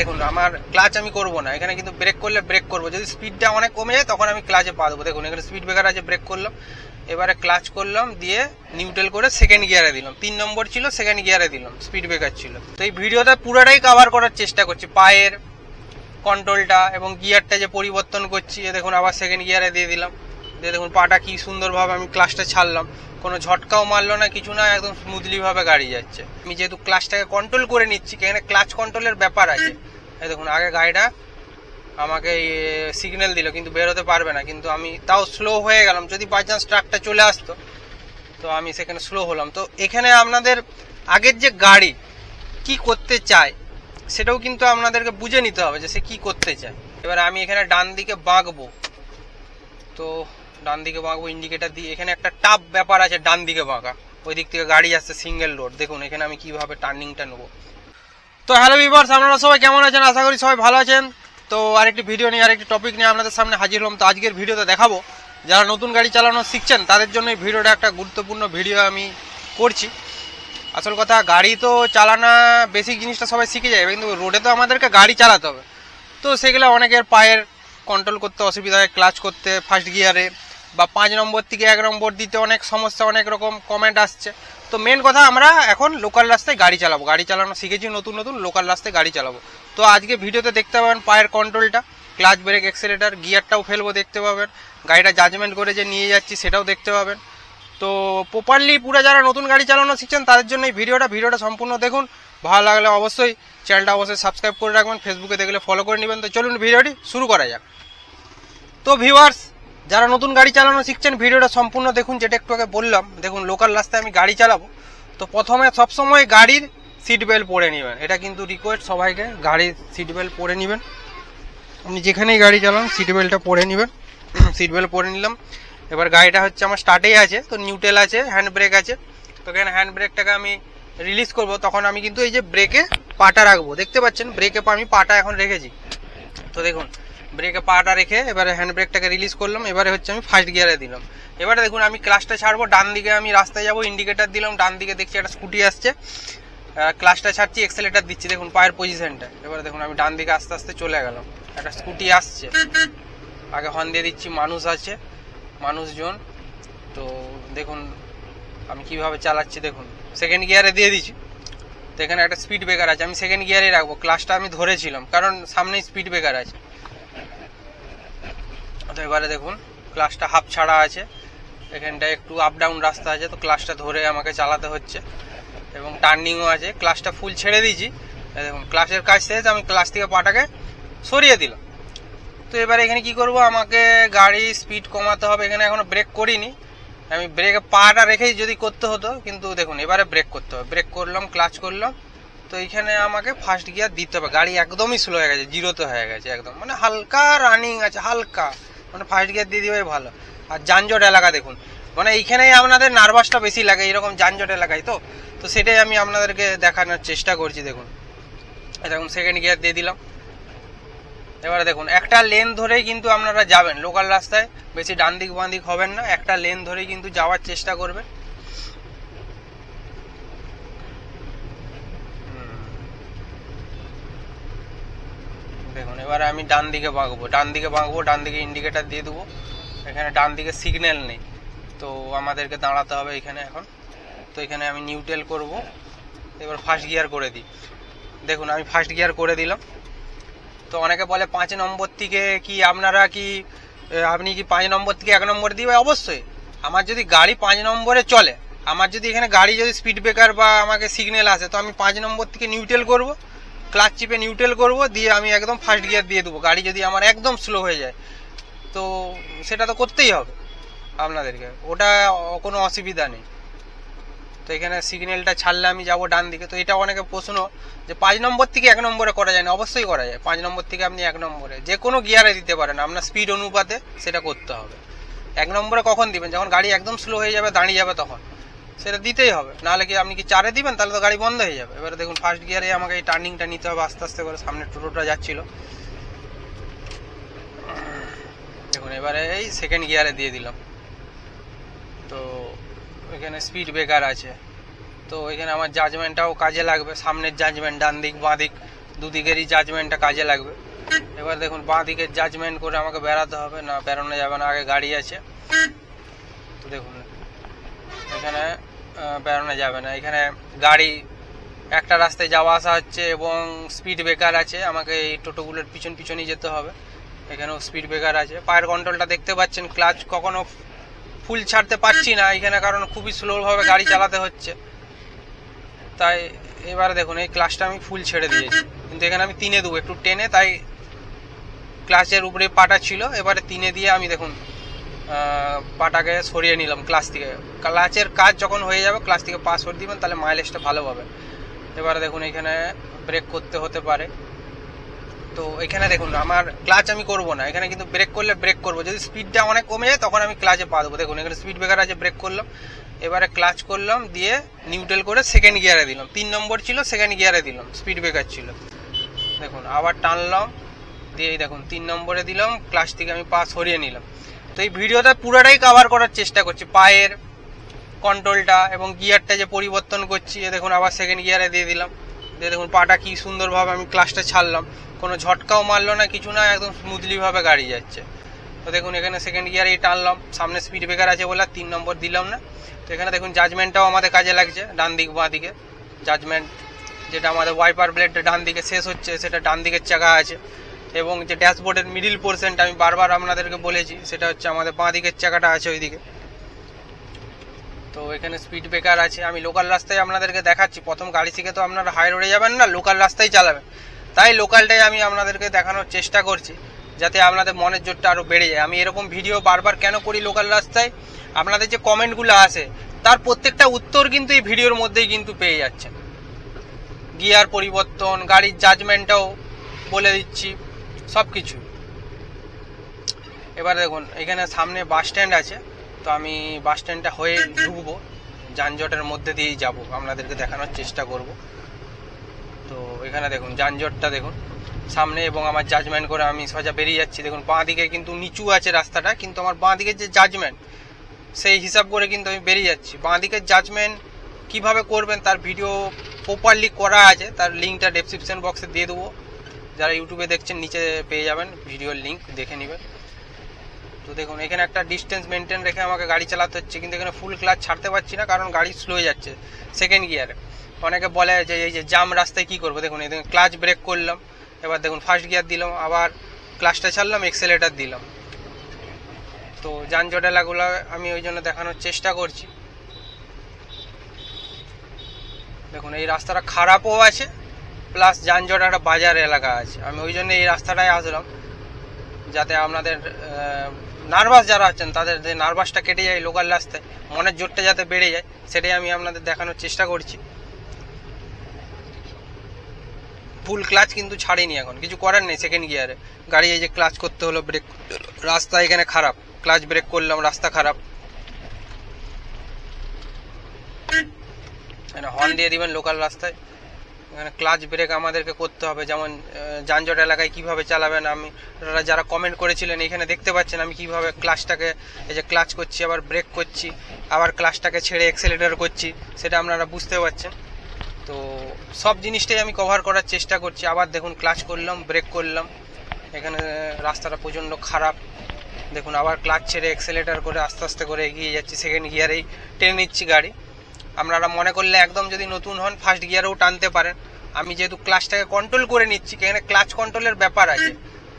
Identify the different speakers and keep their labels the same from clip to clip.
Speaker 1: দেখুন, আমার ক্লাচ আমি করব না। এখানে কিন্তু ব্রেক করলে ব্রেক করব। যদি স্পিডটা অনেক কমে যায়, তখন আমি ক্লাচে পা দেবো। দেখুন, এখানে স্পিড ব্রেকার আছে ব্রেক করলাম। এবারে ক্লাচ করলাম, দিয়ে নিউট্রাল করে সেকেন্ড গিয়ারে দিলাম। তিন নম্বর ছিল সেকেন্ড গিয়ারে দিলাম। স্পিড ব্রেকার ছিল। তো এই ভিডিওটা পুরোটাই কভার করার চেষ্টা করছি। পায়ের কন্ট্রোলটা এবং গিয়ারটা যে পরিবর্তন করছি, এ দেখুন, আবার সেকেন্ড গিয়ারে দিয়ে দিলাম। দিয়ে দেখুন, পাটা কি সুন্দরভাবে আমি ক্লাচটা ছাড়লাম। কোনো ঝটকাও মারলো না, কিছু না, একদম স্মুথলি ভাবে গাড়ি যাচ্ছে। আমি যেহেতু ক্লাচটাকে কন্ট্রোল করে নিচ্ছি এখানে ক্লাচ কন্ট্রোলের ব্যাপার আছে। এই দেখুন, আগে গাড়িটা আমাকে সিগন্যাল দিল, কিন্তু বেরোতে পারবে না, কিন্তু আমি তাও স্লো হয়ে গেলাম। যদি বাই চান্স ট্রাকটা চলে আসতো, তো আমি সেখানে স্লো হলাম। তো এখানে আপনাদের আগের যে গাড়ি, কি করতে চায়, সেটাও কিন্তু আপনাদেরকে বুঝে নিতে হবে যে সে কি করতে চায়। এবার আমি এখানে ডান দিকে বাঁকবো। তো ডান দিকে বাঁকবো ইন্ডিকেটার দিয়ে, এখানে একটা টাপ ব্যাপার আছে, ডান দিকে বাঁকা। ওই দিক থেকে গাড়ি আসছে সিঙ্গেল রোড দেখুন, এখানে আমি কীভাবে টার্নিংটা নেব। তো হ্যালো ভিভার্স আপনারা সবাই কেমন আছেন? আশা করি সবাই ভালো আছেন। তো আরেকটি ভিডিও নিয়ে আরেকটি টপিক নিয়ে আপনাদের সামনে হাজির হলাম। তো আজকের ভিডিওতে দেখাবো, যারা নতুন গাড়ি চালানো শিখছেন, তাদের জন্য এই ভিডিওটা একটা গুরুত্বপূর্ণ ভিডিও আমি করছি। আসল কথা, গাড়ি তো চালানো বেসিক জিনিসটা সবাই শিখে যায়, কিন্তু রোডে তো আমাদেরকে গাড়ি চালাতে হবে। তো সেগুলো অনেকের পায়ের কন্ট্রোল করতে অসুবিধা হয় ক্লাচ করতে ফার্স্ট গিয়ারে বা পাঁচ নম্বর থেকে এক নম্বর দিতে অনেক সমস্যা, অনেক রকম কমেন্ট আসছে। তো মেন কথা আমরা এখন লোকাল রাস্তায় গাড়ি চালাবো। গাড়ি চালানো শিখেছি, নতুন নতুন লোকাল রাস্তায় গাড়ি চালাবো। তো আজকে ভিডিওতে দেখতে পাবেন পায়ের কন্ট্রোলটা ক্লাচ ব্রেক এক্সেলেটার গিয়ারটাও ফেলব দেখতে পাবেন। গাড়িটা জাজমেন্ট করে যে নিয়ে যাচ্ছি সেটাও দেখতে পাবেন। তো প্রপারলি পুরো যারা নতুন গাড়ি চালানো শিখছেন, তাদের জন্য এই ভিডিওটা ভিডিওটা সম্পূর্ণ দেখুন। ভালো লাগলে অবশ্যই চ্যানেলটা অবশ্যই সাবস্ক্রাইব করে রাখবেন ফেসবুকে দেখলে ফলো করে নেবেন। তো চলুন ভিডিওটি শুরু করা যাক। তো ভিউয়ার্স যারা নতুন গাড়ি চালানো শিখছেন, ভিডিওটা সম্পূর্ণ দেখুন, যেটা একটু আগে বললাম। দেখুন লোকাল রাস্তায় আমি গাড়ি চালাবো। তো প্রথমে সবসময় গাড়ির সিট বেল্ট পরে নেবেন। এটা কিন্তু রিকোয়েস্ট সবাইকে, গাড়ির সিট বেল্ট পরে নেবেন। আপনি যেখানেই গাড়ি চালান সিট বেল্টটা পরে নেবেন। সিট বেল্ট পরে নিলাম। এবার গাড়িটা হচ্ছে আমার স্টার্টেই আছে, তো নিউটেল আছে হ্যান্ড ব্রেক আছে। তো এখানে হ্যান্ড ব্রেকটাকে আমি রিলিজ করব। তখন আমি কিন্তু এই যে ব্রেকে পাটা রাখব। দেখতে পাচ্ছেন ব্রেকে আমি পাটা এখন রেখেছি। তো দেখুন ব্রেকে পাটা রেখে এবারে হ্যান্ড ব্রেকটাকে রিলিজ করলাম, এবারে হচ্ছে আমি ফার্স্ট গিয়ারে দিলাম। এবারে দেখুন, আমি ক্লাসটা ছাড়বো, ডান দিকে আমি রাস্তায় যাব ইন্ডিকেটার দিলাম, ডান দিকে দেখছি একটা স্কুটি আসছে। ক্লাসটা ছাড়ছি এক্সেলেটার দিচ্ছি, দেখুন, পায়ের পজিশনটা এবারে দেখুন, আমি ডান দিকে আস্তে আস্তে চলে গেলাম। একটা স্কুটি আসছে। আগে হর্ন দিয়ে দিচ্ছি, মানুষ আছে, মানুষজন। তো দেখুন, আমি কীভাবে চালাচ্ছি, দেখুন। সেকেন্ড গিয়ারে দিয়ে দিচ্ছি। তো এখানে একটা স্পিড ব্রেকার আছে, আমি সেকেন্ড গিয়ারে রাখব। ক্লাসটা আমি ধরেছিলাম, কারণ সামনেই স্পিড ব্রেকার আছে। তো এবারে দেখুন ক্লাসটা হাফ ছাড়া আছে। এখানটায় একটু আপ ডাউন রাস্তা আছে, তো ক্লাসটা ধরে আমাকে চালাতে হচ্ছে। এবং টার্নিংও আছে। ক্লাসটা ফুল ছেড়ে দিয়েছি। দেখুন ক্লাসের কাজ শেষ, আমি ক্লাস থেকে পাটাকে সরিয়ে দিলাম। তো এবারে এখানে কি করব? আমাকে গাড়ি স্পিড কমাতে হবে। এখানে এখনও ব্রেক করিনি। আমি ব্রেকে পাটা রেখেই যদি করতে হতো, কিন্তু দেখুন, এবারে ব্রেক করতে হবে। ব্রেক করলাম ক্লাচ করলাম। তো এইখানে আমাকে ফার্স্ট গিয়ার দিতে হবে। গাড়ি একদমই স্লো হয়ে গেছে জিরোতে হয়ে গেছে একদম। মানে হালকা রানিং আছে, হালকা। মানে ফার্স্ট গিয়ার দিয়ে দিবাই ভালো। আর যানজট এলাকা দেখুন। মানে এইখানেই আপনাদের নার্ভাসটা বেশি লাগে, এরকম যানজট এলাকায় তো। তো সেটাই আমি আপনাদেরকে দেখানোর চেষ্টা করছি, দেখুন। এরকম সেকেন্ড গিয়ার দিয়ে দিলাম। এবারে দেখুন, একটা লেন ধরেই কিন্তু আপনারা যাবেন। লোকাল রাস্তায়, বেশি ডান দিক বাঁ দিক হবেন না, একটা লেন ধরেই কিন্তু যাওয়ার চেষ্টা করবেন হুম। দেখুন এবারে আমি ডান দিকে বাঁকবো ডান দিকে বাঁকবো ডান দিকে ইন্ডিকেটার দিয়ে দেবো। এখানে ডান দিকে সিগন্যাল নেই। তো আমাদেরকে দাঁড়াতে হবে এখানে এখন। তো এখানে আমি নিউট্রেল করব। এবার ফার্স্ট গিয়ার করে দিই। দেখুন, আমি ফার্স্ট গিয়ার করে দিলাম। তো অনেকে বলে পাঁচ নম্বর থেকে কি আপনারা কি আপনি কি পাঁচ নম্বর থেকে এক নম্বর দিবে? অবশ্যই। আমার যদি গাড়ি পাঁচ নম্বরে চলে, আমার যদি এখানে গাড়ি যদি স্পিড ব্রেকার বা আমাকে সিগন্যাল আসে, তো আমি পাঁচ নম্বর থেকে নিউট্রেল করব। ক্লাচ চিপে নিউট্রেল করব, দিয়ে আমি একদম ফার্স্ট গিয়ার দিয়ে দেবো। গাড়ি যদি আমার একদম স্লো হয়ে যায়, তো সেটা তো করতেই হবে আপনাদেরকে। ওটা কোনো অসুবিধা নেই। তো এখানে সিগন্যালটা ছাড়লে আমি যাব ডান দিকে। তো এটা অনেকে প্রশ্ন যে পাঁচ নম্বর থেকে এক নম্বরে করা যায় না, অবশ্যই করা যায়। পাঁচ নম্বর থেকে আপনি এক নম্বরে। যে কোনো গিয়ারে দিতে পারেন, আপনার স্পিড অনুপাতে সেটা করতে হবে। এক নম্বরে কখন দিবেন? যখন গাড়ি একদম স্লো হয়ে যাবে, দাঁড়িয়ে যাবে তখন। সেটা দিতেই হবে। নাহলে কি আপনি কি চারে দিবেন? তাহলে তো গাড়ি বন্ধ হয়ে যাবে। এবারে দেখুন ফার্স্ট গিয়ারে আমাকে এই টার্নিংটা নিতে হবে আস্তে আস্তে করে। সামনে টোটোটা যাচ্ছিল। দেখুন, এবারে এই সেকেন্ড গিয়ারে দিয়ে দিলাম। তো এখানে স্পিড ব্রেকার আছে। তো এখানে আমার জাজমেন্টটাও কাজে লাগবে। সামনের জাজমেন্ট ডান দিক, বাঁ দিক, দুদিকেরই জাজমেন্টটা কাজে লাগবে। এবার দেখুন, বাঁ দিকের জাজমেন্ট করে আমাকে বেড়াতে হবে। না, বেরোনো যাবে না, আগে গাড়ি আছে। তো দেখুন, এখানে বেরোনো যাবে না। এখানে গাড়ি, একটা রাস্তায় যাওয়া আসা হচ্ছে এবং স্পিড ব্রেকার আছে। আমাকে এই টোটোগুলোর পিছন পিছনই যেতে হবে। এখানেও স্পিড ব্রেকার আছে। পায়ের কন্ট্রোলটা দেখতে পাচ্ছেন ক্লাচ কখনো ফুল ছাড়তে পারছি না এখানে, কারণ খুবই স্লোভাবে গাড়ি চালাতে হচ্ছে। তাই এবারে দেখুন, এই ক্লাচটা আমি ফুল ছেড়ে দিয়েছি। কিন্তু এখানে আমি তিনে দেবো, একটু টেনে, তাই ক্লাচের উপরে পাটা ছিল। এবারে তিনে দিয়ে আমি দেখুন পাটাকে সরিয়ে নিলাম ক্লাস থেকে। ক্লাচের কাজ যখন হয়ে যাবে ক্লাস থেকে পা সরিয়ে দিবেন, তাহলে মাইলেজটা ভালো পাবে এবারে দেখুন, এখানে ব্রেক করতে হতে পারে। তো এখানে দেখুন, আমার ক্লাচ আমি করব না। এখানে কিন্তু ব্রেক করলে ব্রেক করব। যদি স্পিডটা অনেক কমে যায়, তখন আমি ক্লাচে পা দেবো। দেখুন, এখানে স্পিড ব্রেকার আছে ব্রেক করলাম। এবারে ক্লাচ করলাম, দিয়ে নিউট্রাল করে সেকেন্ড গিয়ারে দিলাম। তিন নম্বর ছিল সেকেন্ড গিয়ারে দিলাম। স্পিড ব্রেকার ছিল। দেখুন, আবার টানলাম। দিয়ে দেখুন, তিন নম্বরে দিলাম। ক্লাচ থেকে আমি পা সরিয়ে নিলাম। তো এই ভিডিওটা পুরোটাই কভার করার চেষ্টা করছি। পায়ের কন্ট্রোলটা এবং গিয়ারটা যে পরিবর্তন করছি, এ দেখুন আবার সেকেন্ড গিয়ারে দিয়ে দিলাম। দিয়ে দেখুন পাটা কি সুন্দরভাবে আমি ক্লাসটা ছাড়লাম। কোনো ঝটকাও মারলো না, কিছু না, একদম স্মুথলিভাবে গাড়ি যাচ্ছে। তো দেখুন এখানে সেকেন্ড গিয়ারেই টানলাম। সামনে স্পিড ব্রেকার আছে বলে তিন নম্বর দিলাম না। তো এখানে দেখুন জাজমেন্টটাও আমাদের কাজে লাগছে, ডান দিক, বাঁ দিকে। জাজমেন্ট যেটা আমাদের ওয়াইপার ব্লেডটা ডান দিকে শেষ হচ্ছে, সেটা ডান দিকের চাকা আছে। এবং যে ড্যাশবোর্ডের মিডিল পোর্শনটা আমি বারবার আপনাদেরকে বলেছি, সেটা হচ্ছে আমাদের বাঁ দিকের চাকাটা আছে ওইদিকে। তো এখানে স্পিড ব্রেকার আছে। আমি লোকাল রাস্তায় আপনাদেরকে দেখাচ্ছি। প্রথম গাড়ি শিখে তো আপনারা হাই রোডে যাবেন না লোকাল রাস্তায় চালাবেন। তাই লোকালটাই আমি আপনাদেরকে দেখানোর চেষ্টা করছি, যাতে আপনাদের মনের জোরটা আরও বেড়ে যায়। আমি এরকম ভিডিও বারবার কেন করি লোকাল রাস্তায়? আপনাদের যে কমেন্টগুলো আসে তার প্রত্যেকটা উত্তর কিন্তু এই ভিডিওর মধ্যেই কিন্তু পেয়ে যাচ্ছেন। গিয়ার পরিবর্তন, গাড়ির জাজমেন্টটাও বলে দিচ্ছি। সব কিছু এবার দেখুন, এখানে সামনে বাস স্ট্যান্ড আছে। তো আমি বাস স্ট্যান্ডটা হয়ে ঢুকবো। যানজটের মধ্যে দিয়েই যাব। আপনাদেরকে দেখানোর চেষ্টা করব। তো এখানে দেখুন, যানজটটা দেখুন। সামনে এবং আমার জাজমেন্ট করে আমি সোজা বেরিয়ে যাচ্ছি। দেখুন, বাঁ দিকে কিন্তু নিচু আছে রাস্তাটা, কিন্তু আমার বাঁ দিকের যে জাজমেন্ট সেই হিসাব করে কিন্তু আমি বেরিয়ে যাচ্ছি। বাঁ দিকের জাজমেন্ট কীভাবে করবেন, তার ভিডিও প্রপারলি করা আছে। তার লিঙ্কটা ডেসক্রিপশন বক্সে দিয়ে দেবো। যারা ইউটিউবে দেখছেন, নিচে পেয়ে যাবেন ভিডিওর লিঙ্ক দেখে নেবেন। তো দেখুন, এখানে একটা ডিস্টেন্স মেনটেন রেখে আমাকে গাড়ি চালাতে হচ্ছে, কিন্তু এখানে ফুল ক্লাচ ছাড়তে পারছি না, কারণ গাড়ি স্লো যাচ্ছে সেকেন্ড গিয়ারে অনেকে বলে যে, এই যে জাম রাস্তায় কী করব? দেখুন এই দেখুন ক্লাচ ব্রেক করলাম, এবার দেখুন ফার্স্ট গিয়ার দিলাম, আবার ক্লাচটা ছাড়লাম এক্সেলেটার দিলাম। তো যানজট এলাকাগুলো আমি ওই জন্য দেখানোর চেষ্টা করছি। দেখুন, এই রাস্তাটা খারাপও আছে প্লাস যানজট একটা বাজার এলাকা আছে। আমি ওই জন্য এই রাস্তাটায় আসলাম, যাতে আপনাদের নার্ভাস যারা আছেন, তাদের যে নার্ভাসটা কেটে যায় লোকাল রাস্তায়, মনের জোরটা যাতে বেড়ে যায়, সেটাই আমি আপনাদের দেখানোর চেষ্টা করছি। ফুল ক্লাচ কিন্তু ছাড়িনি এখন, কিছু করার নেই সেকেন্ড গিয়ারে গাড়ি এই যে ক্লাচ করতে হলো ব্রেক রাস্তা এখানে খারাপ ক্লাচ ব্রেক করলাম, রাস্তা খারাপ। হর্ন দিয়ে দিবেন লোকাল রাস্তায়। এখানে ক্লাচ ব্রেক আমাদেরকে করতে হবে। যেমন যানজট এলাকায় কীভাবে চালাবেন আমি যারা কমেন্ট করেছিলেন, এখানে দেখতে পাচ্ছেন আমি কীভাবে ক্লাচটাকে এই যে ক্লাচ করছি, আবার ব্রেক করছি, আবার ক্লাচটাকে ছেড়ে এক্সেলেটার করছি, সেটা আপনারা বুঝতে পারছেন তো সব জিনিসটাই আমি কভার করার চেষ্টা করছি। আবার দেখুন ক্লাচ করলাম ব্রেক করলাম। এখানে রাস্তাটা প্রচণ্ড খারাপ। দেখুন, আবার ক্লাচ ছেড়ে এক্সেলেটার করে আস্তে আস্তে করে এগিয়ে যাচ্ছি। সেকেন্ড গিয়ারেই টেনে নিচ্ছি গাড়ি। আপনারা মনে করলে একদম যদি নতুন হন ফার্স্ট গিয়ারেও টানতে পারেন। আমি যেহেতু ক্লাচটাকে কন্ট্রোল করে নিচ্ছি এখানে ক্লাচ কন্ট্রোলের ব্যাপার আছে।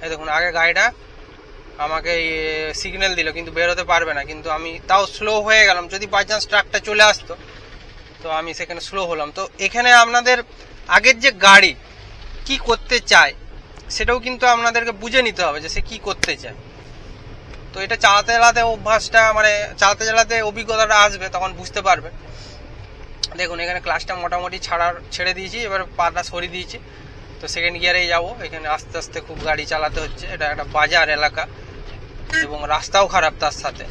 Speaker 1: এই দেখুন, আগে গাড়িটা আমাকে সিগন্যাল দিল, কিন্তু বেরোতে পারবে না। কিন্তু আমি তাও স্লো হয়ে গেলাম। যদি বাই চান্স ট্রাকটা চলে আসতো, তো আমি সেখানে স্লো হলাম। তো এখানে আপনাদের আগের যে গাড়ি, কি করতে চায়, সেটাও কিন্তু আপনাদেরকে বুঝে নিতে হবে যে সে কী করতে চায়। তো এটা চালাতে চালাতে অভ্যাসটা মানে চালাতে চালাতে অভিজ্ঞতাটা আসবে, তখন বুঝতে পারবে। দেখুন, এখানে ক্লাসটা মোটামুটি ছাড়ার, ছেড়ে দিয়েছি, এবার পাটা সরিয়ে দিয়েছি। তো সেকেন্ড গিয়ারেই যাব, এখানে আস্তে আস্তে খুব গাড়ি চালাতে হচ্ছে, এটা একটা বাজার এলাকা এবং রাস্তাও খারাপ তার সাথে।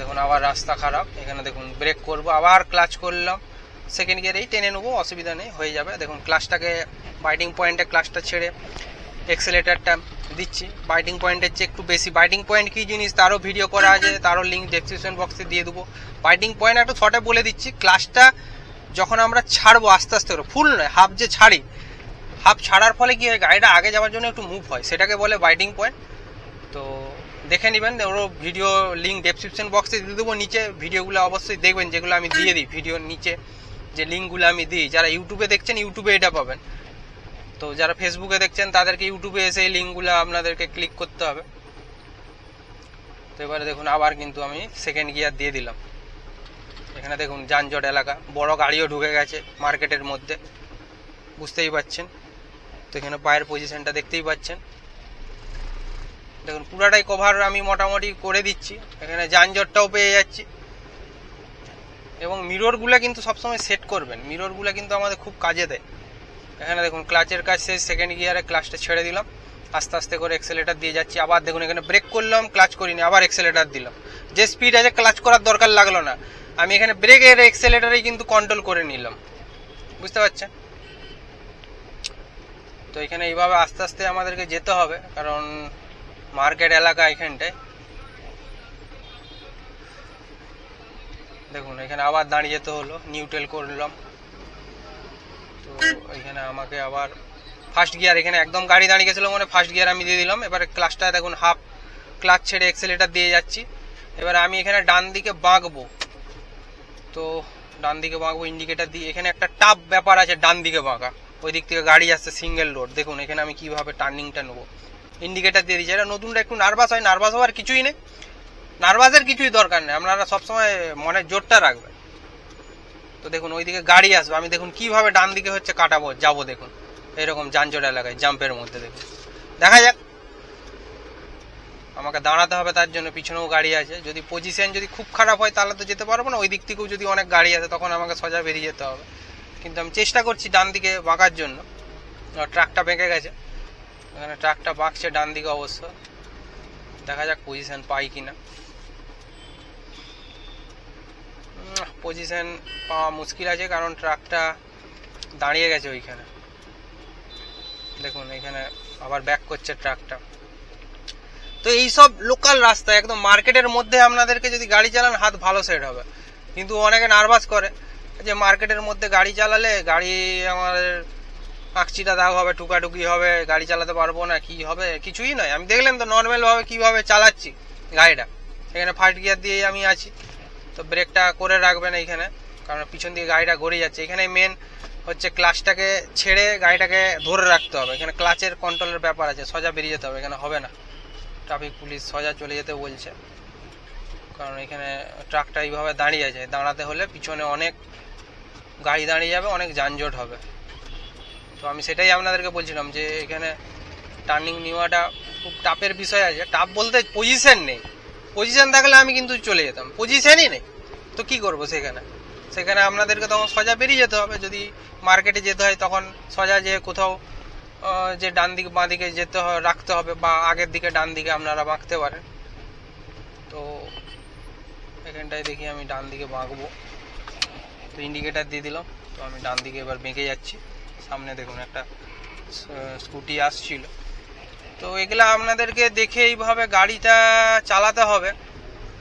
Speaker 1: দেখুন, আবার রাস্তা খারাপ, এখানে দেখুন ব্রেক করব, আবার ক্লাচ করলাম। সেকেন্ড গিয়ারেই টেনে নেব, অসুবিধা নেই, হয়ে যাবে। দেখুন ক্লাসটাকে বাইটিং পয়েন্টে ক্লাসটা ছেড়ে এক্সেলেটারটা দিচ্ছি। বাইটিং পয়েন্টের চেয়ে একটু বেশি। বাইটিং পয়েন্ট কী জিনিস? তারও ভিডিও করা আছে, তারও লিঙ্ক ডেসক্রিপশন বক্সে দিয়ে দেবো। বাইটিং পয়েন্ট একটু শর্টে বলে দিচ্ছি। ক্লাচটা যখন আমরা ছাড়বো, আস্তে আস্তে করে ফুল নয় হাফ যে ছাড়ি হাফ ছাড়ার ফলে কি হয়, গাড়িটা আগে যাওয়ার জন্য একটু মুভ হয়। সেটাকে বলে বাইটিং পয়েন্ট তো দেখে নেবেন, ওরও ভিডিও লিঙ্ক ডেসক্রিপশন বক্সে দিয়ে দেবো। নিচে ভিডিওগুলো অবশ্যই দেখবেন, যেগুলো আমি দিয়ে দিই। ভিডিওর নিচে যে লিঙ্কগুলো আমি দিই, যারা ইউটিউবে দেখছেন ইউটিউবে এটা পাবেন। তো যারা ফেসবুকে দেখছেন, তাদেরকে ইউটিউবে এসে এই লিঙ্কগুলো আপনাদেরকে ক্লিক করতে হবে। তো এবারে দেখুন, আবার কিন্তু আমি সেকেন্ড গিয়ার দিয়ে দিলাম। এখানে দেখুন, যানজট এলাকা, বড় গাড়িও ঢুকে গেছে মার্কেটের মধ্যে। বুঝতেই পাচ্ছেন? তো এখানে পায়ের পজিশনটা দেখতেই পাচ্ছেন। দেখুন, পুরাটাই কভার আমি মোটামুটি করে দিচ্ছি। এখানে যানজটটাও পেয়ে যাচ্ছি। এবং মিররগুলো কিন্তু সবসময় সেট করবেন। মিররগুলো কিন্তু আমাদের খুব কাজে দেয়। এখানে দেখুন, ক্লাচের কাজ শেষ সেকেন্ড গিয়ারে ক্লাচটা ছেড়ে দিলাম। আস্তে আস্তে করে এক্সেলেটার দিয়ে যাচ্ছি। আবার দেখুন, এখানে ব্রেক করলাম ক্লাচ করিনি, আবার এক্সেলেটার দিলাম। যে স্পিড আছে ক্লাচ করার দরকার লাগল না। আমি এখানে ব্রেকের এক্সেলেটারেই কিন্তু কন্ট্রোল করে নিলাম। বুঝতে পারছেন? তো এখানে এইভাবে আস্তে আস্তে আমাদেরকে যেতে হবে, কারণ মার্কেট এলাকা এখানটায়। দেখুন, এখানে আবার দাঁড়িয়ে যেতে হলো নিউট্রেল করলাম তো এখানে আমাকে আবার ফার্স্ট গিয়ার এখানে একদম গাড়ি দাঁড়িয়ে গেছিল মানে ফার্স্ট গিয়ার আমি দিয়ে দিলাম। এবারে ক্লাচটা দেখুন হাফ ক্লাচ ছেড়ে এক্সেলেটার দিয়ে যাচ্ছি। এবারে আমি এখানে ডান দিকে বাঁকবো। তো ডান দিকে বাঁকবো ইন্ডিকেটার দিয়ে। এখানে একটা টাপ ব্যাপার আছে, ডান দিকে বাঁকা। ওই দিক থেকে গাড়ি আসছে সিঙ্গেল রোড দেখুন, এখানে আমি কীভাবে টার্নিংটা নেব। ইন্ডিকেটার দিয়ে দিচ্ছি। এটা নতুনটা একটু নার্ভাস হয় নার্ভাস হওয়ার কিছুই নেই। নার্ভাসের কিছুই দরকার নেই। আপনারা সবসময় মনের জোরটা রাখবেন। তো দেখুন, ওইদিকে গাড়ি আসবে। আমি দেখুন কীভাবে ডান দিকে হচ্ছে কাটাবো, যাব দেখুন। এরকম যানজট এলাকায়, জাম্পের মধ্যে দেখুন। দেখা যাক। আমাকে দাঁড়াতে হবে তার জন্য, পিছনেও গাড়ি আছে। যদি পজিশন যদি খুব খারাপ হয়, তাহলে তো যেতে পারব না। ওই দিক থেকেও যদি অনেক গাড়ি আছে তখন আমাকে সোজা বেরিয়ে যেতে হবে। কিন্তু আমি চেষ্টা করছি ডান দিকে বাঁকার জন্য। ট্রাকটা বেঁকে গেছে। এখানে ট্রাকটা বাঁকছে ডান দিকে অবশ্য। দেখা যাক পজিশন পাই কিনা। পজিশন পাওয়া মুশকিল আছে কারণ ট্রাকটা দাঁড়িয়ে গেছে ওইখানে। দেখুন, এখানে আবার ব্যাক করছে ট্রাকটা তো এই সব লোকাল রাস্তা, একদম মার্কেটের মধ্যে আপনাদেরকে যদি গাড়ি চালান, হাত ভালো সেট হবে। কিন্তু অনেকে নার্ভাস করে যে মার্কেটের মধ্যে গাড়ি চালালে গাড়ি আমাদের আঁকচিটা দাগ হবে, টুকাটুকি হবে, গাড়ি চালাতে পারব না, কি হবে? কিছুই নয়। আমি দেখলাম তো নর্মাল ভাবে কীভাবে চালাচ্ছি গাড়িটা। এখানে ফার্স্ট গিয়ার দিয়েই আমি আছি। তো ব্রেকটা করে রাখবেন এইখানে, কারণ পিছন দিকে গাড়িটা গড়িয়ে যাচ্ছে। এখানে মেন হচ্ছে ক্লাচটাকে ছেড়ে গাড়িটাকে ধরে রাখতে হবে। এখানে ক্লাচের কন্ট্রোলের ব্যাপার আছে, সোজা বেরিয়ে যেতে হবে, এখানে হবে না। ট্রাফিক পুলিশ সোজা চলে যেতে বলছে। কারণ এখানে ট্রাকটা এইভাবে দাঁড়িয়ে আছে। দাঁড়াতে হলে পিছনে অনেক গাড়ি দাঁড়িয়ে যাবে, অনেক যানজট হবে। তো আমি সেটাই আপনাদেরকে বলছিলাম যে এখানে টার্নিং নেওয়াটা খুব টাফের বিষয় আছে। টাফ বলতে পজিশন নেই। পজিশন থাকলে আমি কিন্তু চলে যেতাম। পজিশনই নেই। তো কি করব সেখানে? সেখানে আপনাদেরকে তখন সোজা বেরিয়ে যেতে হবে। যদি মার্কেটে যেতে হয়, তখন সোজা যে কোথাও যে ডান দিকে, বাঁ দিকে যেতে হয় রাখতে হবে বা আগের দিকে ডান দিকে আপনারা বাঁকতে পারেন। তো এখানটায় দেখি আমি ডান দিকে বাঁকবো। তো ইন্ডিকেটার দিয়ে দিলাম। তো আমি ডান দিকে এবার বেঁকে যাচ্ছি। সামনে দেখুন একটা স্কুটি আসছিল। তো এগুলো আপনাদেরকে দেখে এইভাবে গাড়িটা চালাতে হবে।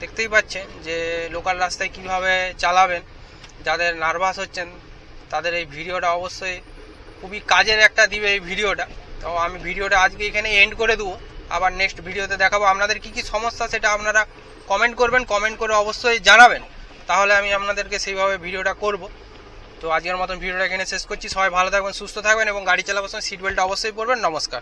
Speaker 1: দেখতেই পাচ্ছেন যে লোকাল রাস্তায় কীভাবে চালাবেন। যাদের নার্ভাস হচ্ছেন, তাদের এই ভিডিওটা অবশ্যই খুবই কাজের একটা দিবে এই ভিডিওটা। তো আমি ভিডিওটা আজকে এখানে এন্ড করে দেবো। আবার নেক্সট ভিডিওতে দেখাবো আপনাদের কি কি সমস্যা, সেটা আপনারা কমেন্ট করবেন। কমেন্ট করে অবশ্যই জানাবেন। তাহলে আমি আপনাদেরকে সেইভাবে ভিডিওটা করব। তো আজকের মতন ভিডিওটা এখানে শেষ করছি। সবাই ভালো থাকবেন, সুস্থ থাকবেন এবং গাড়ি চালাবার সময় সিট বেল্ট অবশ্যই পরবেন। নমস্কার।